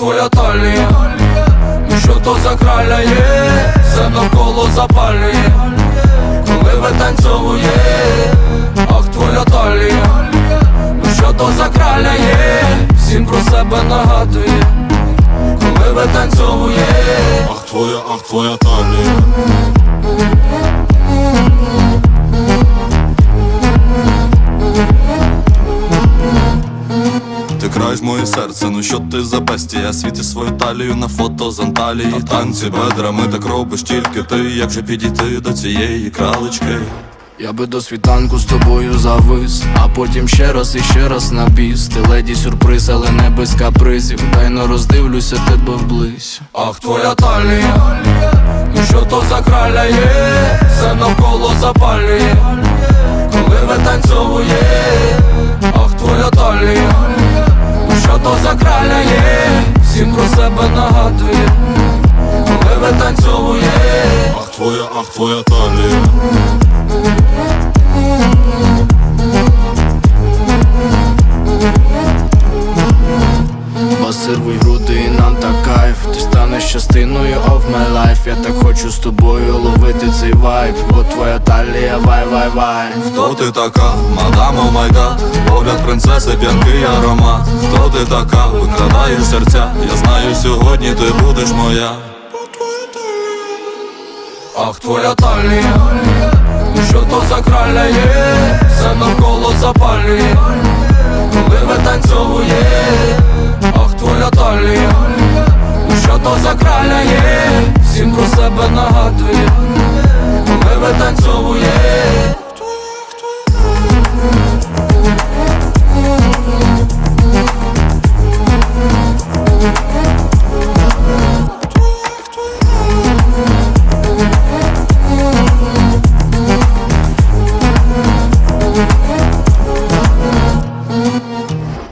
твоя талія Ну що то закраляє, все навколо запалює, коли витанцьовує, ах твоя талія, ну що то закраляє, всім про себе нагадує, коли витанцьовує, ах твоя, ах твоя талія Ти краєш моє серце, ну що ти за бестія? Світиш свою талію на фото з Анталії. Танці бедрами так робиш тільки ти Як же підійти до цієї кралечки? Я би до світанку з тобою завис, а потім ще раз і ще раз на біс. Ти леді сюрприз, але не без капризів. Тайно роздивлюся тебе вблизь. Ах, твоя талія, ну що то закраляє, все навколо запалює, коли ви танцьовує, ах, твоя талія, що то всім про себе нагадує, коли витанцьовує. Ах твоя, ах твоя талія Масирвуй і нам так кайф. Ти станеш частиною of my life. Я так хочу з тобою ловити цей вайб Бо твоя талія вай вай вай. Хто ти така, мадам, о май Погляд принцеси, п'янкий аромат. Хто ти така, викрадаєш серця. Я знаю, сьогодні ти будеш моя. Ах, твоя талія. Що то закраляє Все навколо запалює